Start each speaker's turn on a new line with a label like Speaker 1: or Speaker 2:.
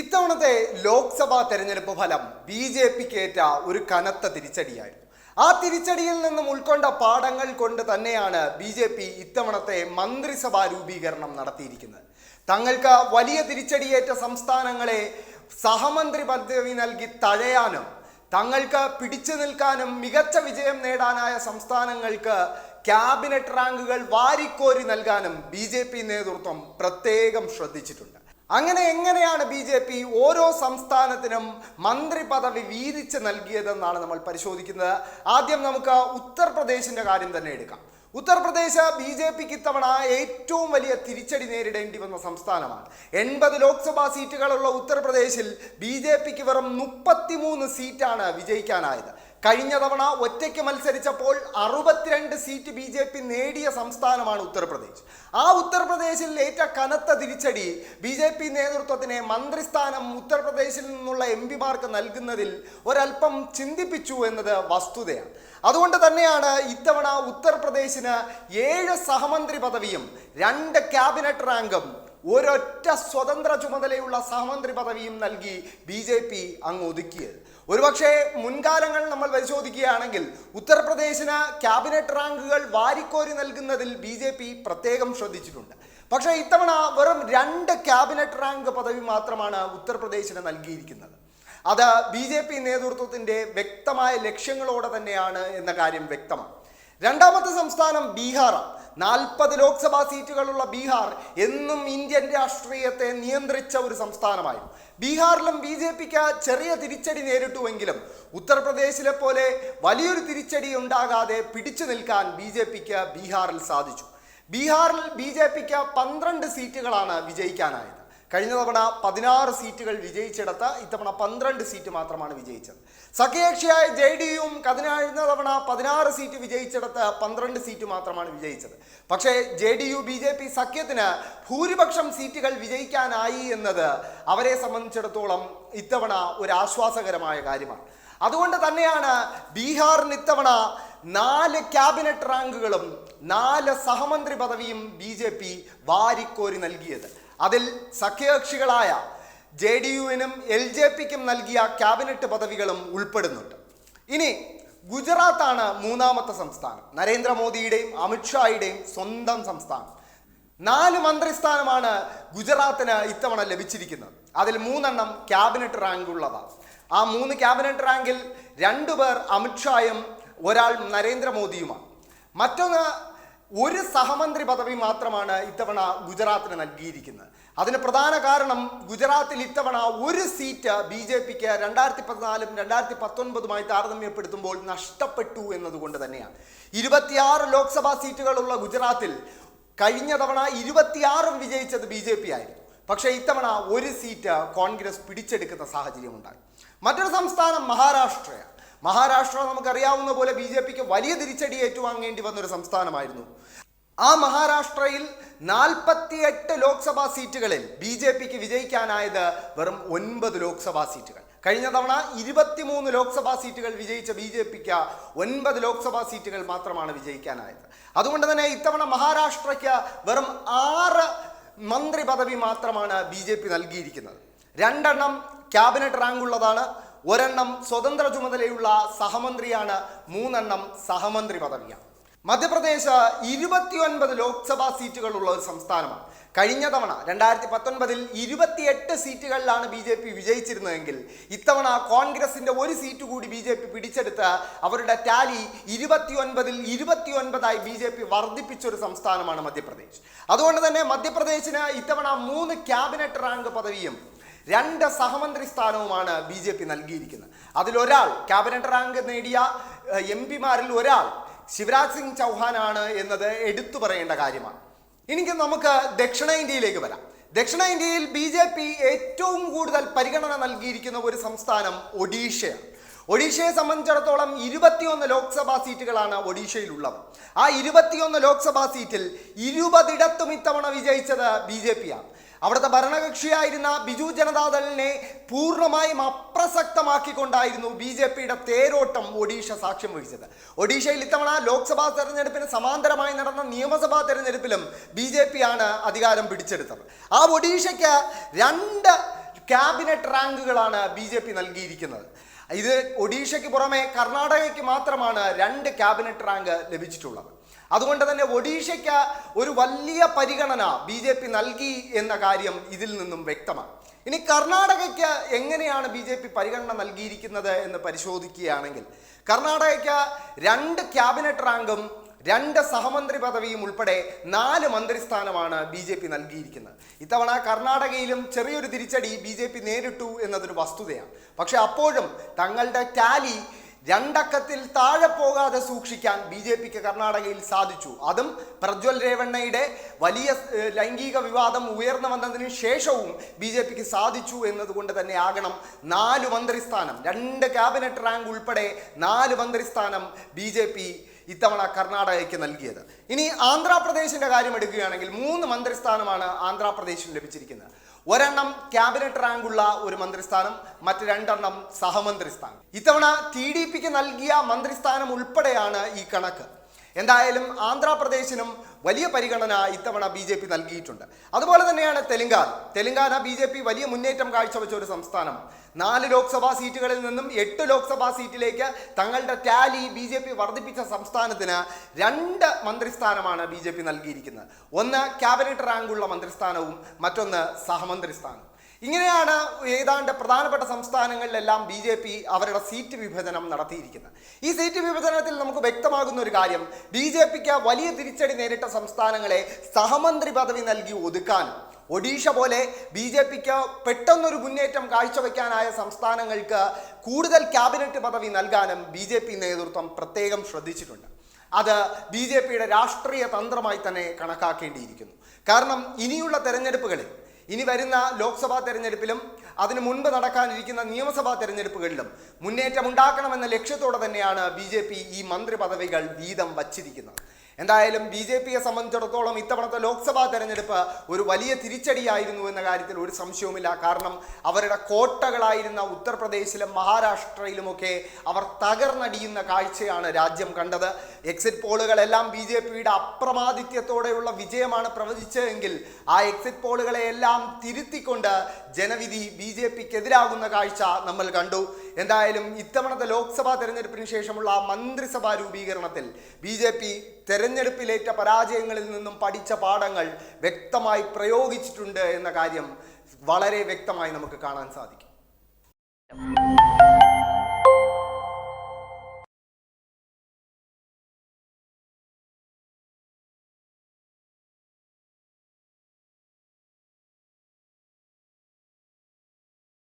Speaker 1: ഇത്തവണത്തെ ലോക്സഭാ തെരഞ്ഞെടുപ്പ് ഫലം ബി ജെ പിക്ക് ഏറ്റ ഒരു കനത്ത തിരിച്ചടിയായിരുന്നു. ആ തിരിച്ചടിയിൽ നിന്നും ഉൾക്കൊണ്ട പാഠങ്ങൾ കൊണ്ട് തന്നെയാണ് ബി ജെ പി ഇത്തവണത്തെ മന്ത്രിസഭാ രൂപീകരണം നടത്തിയിരിക്കുന്നത്. തങ്ങൾക്ക് വലിയ തിരിച്ചടിയേറ്റ സംസ്ഥാനങ്ങളെ സഹമന്ത്രി പദവി നൽകി തഴയാനും തങ്ങൾക്ക് പിടിച്ചു നിൽക്കാനും മികച്ച വിജയം നേടാനായ സംസ്ഥാനങ്ങൾക്ക് ക്യാബിനറ്റ് റാങ്കുകൾ വാരിക്കോരി നൽകാനും ബി നേതൃത്വം പ്രത്യേകം ശ്രദ്ധിച്ചിട്ടുണ്ട്. അങ്ങനെ എങ്ങനെയാണ് ബി ജെ പി ഓരോ സംസ്ഥാനത്തിനും മന്ത്രി പദവി വീതിച്ച് നൽകിയതെന്നാണ് നമ്മൾ പരിശോധിക്കുന്നത്. ആദ്യം നമുക്ക് ഉത്തർപ്രദേശിന്റെ കാര്യം തന്നെ എടുക്കാം. ഉത്തർപ്രദേശ് ബി ജെ പിക്ക് ഇത്തവണ ഏറ്റവും വലിയ തിരിച്ചടി നേരിടേണ്ടി വന്ന സംസ്ഥാനമാണ്. എൺപത് ലോക്സഭാ സീറ്റുകളുള്ള ഉത്തർപ്രദേശിൽ ബി ജെ പിക്ക് വെറും മുപ്പത്തിമൂന്ന് സീറ്റാണ് വിജയിക്കാനായത്. കഴിഞ്ഞ തവണ ഒറ്റയ്ക്ക് മത്സരിച്ചപ്പോൾ അറുപത്തിരണ്ട് സീറ്റ് ബി ജെ പി നേടിയ സംസ്ഥാനമാണ് ഉത്തർപ്രദേശ്. ആ ഉത്തർപ്രദേശിൽ ഏറ്റ കനത്ത തിരിച്ചടി ബി ജെ പി നേതൃത്വത്തിന് മന്ത്രിസ്ഥാനം ഉത്തർപ്രദേശിൽ നിന്നുള്ള എം പിമാർക്ക് നൽകുന്നതിൽ ഒരല്പം ചിന്തിപ്പിച്ചു എന്നത് വസ്തുതയാണ്. അതുകൊണ്ട് തന്നെയാണ് ഇത്തവണ ഉത്തർപ്രദേശിന് ഏഴ് സഹമന്ത്രി പദവിയും രണ്ട് ക്യാബിനറ്റ് റാങ്കും ഒരൊറ്റ സ്വതന്ത്ര ചുമതലയുള്ള സഹമന്ത്രി പദവിയും നൽകി ബി ജെ പി അങ്ങ് ഒതുക്കിയത്. ഒരുപക്ഷെ മുൻകാലങ്ങൾ നമ്മൾ പരിശോധിക്കുകയാണെങ്കിൽ ഉത്തർപ്രദേശിന് ക്യാബിനറ്റ് റാങ്കുകൾ വാരിക്കോരി നൽകുന്നതിൽ ബി ജെ പി പ്രത്യേകം ശ്രദ്ധിച്ചിട്ടുണ്ട്. പക്ഷേ ഇത്തവണ വെറും രണ്ട് ക്യാബിനറ്റ് റാങ്ക് പദവി മാത്രമാണ് ഉത്തർപ്രദേശിന് നൽകിയിരിക്കുന്നത്. അത് ബി ജെ പി നേതൃത്വത്തിന്റെ വ്യക്തമായ ലക്ഷ്യങ്ങളോടെ തന്നെയാണ് എന്ന കാര്യം വ്യക്തമാണ്. രണ്ടാമത്തെ സംസ്ഥാനം ബീഹാറാണ്. നാൽപ്പത് ലോക്സഭാ സീറ്റുകളുള്ള ബീഹാർ എന്നും ഇന്ത്യൻ രാഷ്ട്രീയത്തെ നിയന്ത്രിച്ച ഒരു സംസ്ഥാനമായിരുന്നു. ബീഹാറിലും ബി ജെ പിക്ക് ചെറിയ തിരിച്ചടി നേരിട്ടുവെങ്കിലും ഉത്തർപ്രദേശിലെ പോലെ വലിയൊരു തിരിച്ചടി ഉണ്ടാകാതെ പിടിച്ചു നിൽക്കാൻ ബി ജെ പിക്ക് ബീഹാറിൽ സാധിച്ചു. ബീഹാറിൽ ബി ജെ പിക്ക് പന്ത്രണ്ട് സീറ്റുകളാണ് വിജയിക്കാനായത്. കഴിഞ്ഞ തവണ പതിനാറ് സീറ്റുകൾ വിജയിച്ചെടുത്ത ഇത്തവണ പന്ത്രണ്ട് സീറ്റ് മാത്രമാണ് വിജയിച്ചത്. സഖ്യകക്ഷിയായ ജെ ഡി യുവും കഴിഞ്ഞ തവണ പതിനാറ് സീറ്റ് വിജയിച്ചെടുത്ത് പന്ത്രണ്ട് സീറ്റ് മാത്രമാണ് വിജയിച്ചത്. പക്ഷേ J D U B J P സഖ്യത്തിന് ഭൂരിപക്ഷം സീറ്റുകൾ വിജയിക്കാനായി എന്നത് അവരെ സംബന്ധിച്ചിടത്തോളം ഇത്തവണ ഒരു ആശ്വാസകരമായ കാര്യമാണ്. അതുകൊണ്ട് തന്നെയാണ് ബീഹാറിന് ഇത്തവണ നാല് ക്യാബിനറ്റ് റാങ്കുകളും നാല് സഹമന്ത്രി പദവിയും ബി ജെ പി വാരിക്കോരി നൽകിയത്. അതിൽ സഖ്യകക്ഷികളായ ജെ ഡി യുവിനും എൽ ജെ പിക്കും നൽകിയ ക്യാബിനറ്റ് പദവികളും ഉൾപ്പെടുന്നുണ്ട്. ഇനി ഗുജറാത്താണ് മൂന്നാമത്തെ സംസ്ഥാനം. നരേന്ദ്രമോദിയുടെയും അമിത്ഷായുടെയും സ്വന്തം സംസ്ഥാനം. നാല് മന്ത്രിസ്ഥാനമാണ് ഗുജറാത്തിന് ഇത്തവണ ലഭിച്ചിരിക്കുന്നത്. അതിൽ മൂന്നെണ്ണം ക്യാബിനറ്റ് റാങ്ക് ഉള്ളതാണ്. ആ മൂന്ന് ക്യാബിനറ്റ് റാങ്കിൽ രണ്ടു പേർ അമിത്ഷായും ഒരാൾ നരേന്ദ്രമോദിയുമാണ്. മറ്റൊന്ന് ഒരു സഹമന്ത്രി പദവി മാത്രമാണ് ഇത്തവണ ഗുജറാത്തിന് നൽകിയിരിക്കുന്നത്. അതിന് പ്രധാന കാരണം ഗുജറാത്തിൽ ഇത്തവണ ഒരു സീറ്റ് ബി ജെ പിക്ക് രണ്ടായിരത്തി പതിനാലും രണ്ടായിരത്തി പത്തൊൻപതുമായി താരതമ്യപ്പെടുത്തുമ്പോൾ നഷ്ടപ്പെട്ടു എന്നതുകൊണ്ട് തന്നെയാണ്. ഇരുപത്തിയാറ് ലോക്സഭാ സീറ്റുകളുള്ള ഗുജറാത്തിൽ കഴിഞ്ഞ തവണ ഇരുപത്തിയാറും വിജയിച്ചത് ബി ജെ പി ആയിരുന്നു. പക്ഷേ ഇത്തവണ ഒരു സീറ്റ് കോൺഗ്രസ് പിടിച്ചെടുക്കുന്ന സാഹചര്യമുണ്ടായി. മറ്റൊരു സംസ്ഥാനം മഹാരാഷ്ട്രയാണ്. മഹാരാഷ്ട്ര നമുക്കറിയാവുന്ന പോലെ ബി ജെ പിക്ക് വലിയ തിരിച്ചടി ഏറ്റുവാങ്ങേണ്ടി വന്നൊരു സംസ്ഥാനമായിരുന്നു. ആ മഹാരാഷ്ട്രയിൽ നാൽപ്പത്തിയെട്ട് ലോക്സഭാ സീറ്റുകളിൽ ബി ജെ പിക്ക് വിജയിക്കാനായത് വെറും ഒൻപത് ലോക്സഭാ സീറ്റുകൾ. കഴിഞ്ഞ തവണ ഇരുപത്തിമൂന്ന് ലോക്സഭാ സീറ്റുകൾ വിജയിച്ച ബി ജെ പിക്ക് ഒൻപത് ലോക്സഭാ സീറ്റുകൾ മാത്രമാണ് വിജയിക്കാനായത്. അതുകൊണ്ട് തന്നെ ഇത്തവണ മഹാരാഷ്ട്രയ്ക്ക് വെറും ആറ് മന്ത്രി പദവി മാത്രമാണ് ബി ജെ പി നൽകിയിരിക്കുന്നത്. രണ്ടെണ്ണം ക്യാബിനറ്റ് റാങ്ക് ഉള്ളതാണ് ഒരെണ്ണം സ്വതന്ത്ര ചുമതലയുള്ള സഹമന്ത്രിയാണ് മൂന്നെണ്ണം സഹമന്ത്രി പദവിയാണ്. മധ്യപ്രദേശ് ഇരുപത്തിയൊൻപത് ലോക്സഭാ സീറ്റുകളുള്ള ഒരു സംസ്ഥാനമാണ്. കഴിഞ്ഞ തവണ രണ്ടായിരത്തി പത്തൊൻപതിൽ ഇരുപത്തിയെട്ട് സീറ്റുകളിലാണ് ബി ജെ പി വിജയിച്ചിരുന്നതെങ്കിൽ ഇത്തവണ കോൺഗ്രസിന്റെ ഒരു സീറ്റ് കൂടി ബി ജെ പി പിടിച്ചെടുത്ത് അവരുടെ ടാലി ഇരുപത്തിയൊൻപതിൽ ഇരുപത്തിയൊൻപതായി ബി ജെ പി വർദ്ധിപ്പിച്ചൊരു സംസ്ഥാനമാണ് മധ്യപ്രദേശ്. അതുകൊണ്ട് തന്നെ മധ്യപ്രദേശിന് ഇത്തവണ മൂന്ന് ക്യാബിനറ്റ് റാങ്ക് പദവിയും രണ്ട് സഹമന്ത്രി സ്ഥാനവുമാണ് ബി ജെ പി നൽകിയിരിക്കുന്നത്. അതിലൊരാൾ ക്യാബിനറ്റ് റാങ്ക് നേടിയ എം പിമാരിൽ ഒരാൾ ശിവരാജ് സിംഗ് ചൗഹാനാണ് എന്നത് എടുത്തു പറയേണ്ട കാര്യമാണ്. എനിക്ക് നമുക്ക് ദക്ഷിണേന്ത്യയിലേക്ക് വരാം. ദക്ഷിണേന്ത്യയിൽ ബി ജെ പി ഏറ്റവും കൂടുതൽ പരിഗണന നൽകിയിരിക്കുന്ന ഒരു സംസ്ഥാനം ഒഡീഷയാണ്. ഒഡീഷയെ സംബന്ധിച്ചിടത്തോളം ഇരുപത്തിയൊന്ന് ലോക്സഭാ സീറ്റുകളാണ് ഒഡീഷയിലുള്ളത്. ആ ഇരുപത്തിയൊന്ന് ലോക്സഭാ സീറ്റിൽ ഇരുപതിടത്തും ഇത്തവണ വിജയിച്ചത് ബി ജെ പിയാണ് അവിടുത്തെ ഭരണകക്ഷിയായിരുന്ന ബിജു ജനതാദളിനെ പൂർണമായും അപ്രസക്തമാക്കിക്കൊണ്ടായിരുന്നു ബി ജെ പിയുടെ തേരോട്ടം ഒഡീഷ സാക്ഷ്യം വഹിച്ചത്. ഒഡീഷയിൽ ഇത്തവണ ലോക്സഭാ തെരഞ്ഞെടുപ്പിന് സമാന്തരമായി നടന്ന നിയമസഭാ തെരഞ്ഞെടുപ്പിലും ബി ജെ പി ആണ് അധികാരം പിടിച്ചെടുത്തത്. ആ ഒഡീഷയ്ക്ക് രണ്ട് ക്യാബിനറ്റ് റാങ്കുകളാണ് ബി ജെ പി നൽകിയിരിക്കുന്നത്. ഇത് ഒഡീഷയ്ക്ക് പുറമെ കർണാടകയ്ക്ക് മാത്രമാണ് രണ്ട് ക്യാബിനറ്റ് റാങ്ക് ലഭിച്ചിട്ടുള്ളത്. അതുകൊണ്ട് തന്നെ ഒഡീഷയ്ക്ക് ഒരു വലിയ പരിഗണന ബി ജെ പി നൽകി എന്ന കാര്യം ഇതിൽ നിന്നും വ്യക്തമാണ്. ഇനി കർണാടകയ്ക്ക് എങ്ങനെയാണ് ബി ജെ പി പരിഗണന നൽകിയിരിക്കുന്നത് എന്ന് പരിശോധിക്കുകയാണെങ്കിൽ കർണാടകയ്ക്ക് രണ്ട് ക്യാബിനറ്റ് റാങ്കും രണ്ട് സഹമന്ത്രി പദവിയും ഉൾപ്പെടെ നാല് മന്ത്രിസ്ഥാനമാണ് ബി ജെ പി നൽകിയിരിക്കുന്നത്. ഇത്തവണ കർണാടകയിലും ചെറിയൊരു തിരിച്ചടി ബി ജെ പി നേരിട്ടു എന്നതൊരു വസ്തുതയാണ്. പക്ഷെ അപ്പോഴും തങ്ങളുടെ ടാലി രണ്ടക്കത്തിൽ താഴെ പോകാതെ സൂക്ഷിക്കാൻ ബി ജെ പിക്ക് കർണാടകയിൽ സാധിച്ചു. അതും പ്രജ്വൽ രേവണ്ണയുടെ വലിയ ലൈംഗിക വിവാദം ഉയർന്നു വന്നതിന് ശേഷവും ബി ജെ പിക്ക് സാധിച്ചു എന്നതുകൊണ്ട് തന്നെ ആകണം നാല് മന്ത്രിസ്ഥാനം രണ്ട് ക്യാബിനറ്റ് റാങ്ക് ഉൾപ്പെടെ നാല് മന്ത്രിസ്ഥാനം ബി ജെ പി ഇത്തവണ കർണാടകയ്ക്ക് നൽകിയത്. ഇനി ആന്ധ്രാപ്രദേശിന്റെ കാര്യം എടുക്കുകയാണെങ്കിൽ മൂന്ന് മന്ത്രിസ്ഥാനമാണ് ആന്ധ്രാപ്രദേശിന് ലഭിച്ചിരിക്കുന്നത്. ഒരെണ്ണം ക്യാബിനറ്റ് റാങ്കുള്ള ഒരു മന്ത്രിസ്ഥാനം മറ്റ് രണ്ടെണ്ണം സഹമന്ത്രിസ്ഥാനം. ഇത്തവണ ടി ഡി പിക്ക് നൽകിയ മന്ത്രിസ്ഥാനം ഉൾപ്പെടെയാണ് ഈ കണക്ക്. എന്തായാലും ആന്ധ്രാപ്രദേശിനും വലിയ പരിഗണന ഇത്തവണ ബി ജെ പി നൽകിയിട്ടുണ്ട്. അതുപോലെ തന്നെയാണ് Telangana. Telangana B J P വലിയ മുന്നേറ്റം കാഴ്ചവെച്ച ഒരു സംസ്ഥാനം. നാല് ലോക്സഭാ സീറ്റുകളിൽ നിന്നും എട്ട് ലോക്സഭാ സീറ്റിലേക്ക് തങ്ങളുടെ ടാലി ബി ജെ പി വർദ്ധിപ്പിച്ച സംസ്ഥാനത്തിന് രണ്ട് മന്ത്രിസ്ഥാനമാണ് ബി ജെ പി നൽകിയിരിക്കുന്നത്. ഒന്ന് ക്യാബിനറ്റ് റാങ്കുള്ള മന്ത്രിസ്ഥാനവും മറ്റൊന്ന് സഹമന്ത്രി സ്ഥാനം ഇങ്ങനെയാണ് ഏതാണ്ട് പ്രധാനപ്പെട്ട സംസ്ഥാനങ്ങളിലെല്ലാം ബി ജെ പി അവരുടെ സീറ്റ് വിഭജനം നടത്തിയിരിക്കുന്നത്. ഈ സീറ്റ് വിഭജനത്തിൽ നമുക്ക് വ്യക്തമാകുന്ന ഒരു കാര്യം ബി ജെ പിക്ക് വലിയ തിരിച്ചടി നേരിട്ട സംസ്ഥാനങ്ങളെ സഹമന്ത്രി പദവി നൽകി ഒതുക്കാൻ ഒഡീഷ പോലെ ബി ജെ പിക്ക് പെട്ടെന്നൊരു മുന്നേറ്റം കാഴ്ചവെക്കാനായ സംസ്ഥാനങ്ങൾക്ക് കൂടുതൽ ക്യാബിനറ്റ് പദവി നൽകാനും ബി ജെ പി നേതൃത്വം പ്രത്യേകം ശ്രദ്ധിച്ചിട്ടുണ്ട്. അത് ബി ജെ പിയുടെ രാഷ്ട്രീയ തന്ത്രമായി തന്നെ കണക്കാക്കേണ്ടിയിരിക്കുന്നു. കാരണം ഇനിയുള്ള തെരഞ്ഞെടുപ്പുകളിൽ ഇനി വരുന്ന ലോക്സഭാ തെരഞ്ഞെടുപ്പിലും അതിനു മുൻപ് നടക്കാനിരിക്കുന്ന നിയമസഭാ തെരഞ്ഞെടുപ്പുകളിലും മുന്നേറ്റം ഉണ്ടാക്കണമെന്ന ലക്ഷ്യത്തോടെ തന്നെയാണ് ബി ഈ മന്ത്രി പദവികൾ വീതം വച്ചിരിക്കുന്നത്. എന്തായാലും ബി ജെ പിയെ സംബന്ധിച്ചിടത്തോളം ഇത്തവണത്തെ ലോക്സഭാ തെരഞ്ഞെടുപ്പ് ഒരു വലിയ തിരിച്ചടിയായിരുന്നു എന്ന കാര്യത്തിൽ ഒരു സംശയവുമില്ല. കാരണം അവരുടെ കോട്ടകളായിരുന്ന ഉത്തർപ്രദേശിലും മഹാരാഷ്ട്രയിലുമൊക്കെ അവർ തകർന്നടിയുന്ന കാഴ്ചയാണ് രാജ്യം കണ്ടത്. എക്സിറ്റ് പോളുകളെല്ലാം ബി ജെ പിയുടെ അപ്രമാദിത്യത്തോടെയുള്ള വിജയമാണ് പ്രവചിച്ചതെങ്കിൽ ആ എക്സിറ്റ് പോളുകളെ എല്ലാം തിരുത്തിക്കൊണ്ട് ജനവിധി ബി ജെ പിക്ക് എതിരാകുന്ന കാഴ്ച നമ്മൾ കണ്ടു. എന്തായാലും ഇത്തവണത്തെ ലോക്സഭാ തെരഞ്ഞെടുപ്പിന് ശേഷമുള്ള മന്ത്രിസഭാ രൂപീകരണത്തിൽ ബി ജെ പി തെരഞ്ഞെടുപ്പിലേറ്റ പരാജയങ്ങളിൽ നിന്നും പഠിച്ച പാഠങ്ങൾ വ്യക്തമായി പ്രയോഗിച്ചിട്ടുണ്ട് എന്ന കാര്യം വളരെ വ്യക്തമായി നമുക്ക് കാണാൻ സാധിക്കും.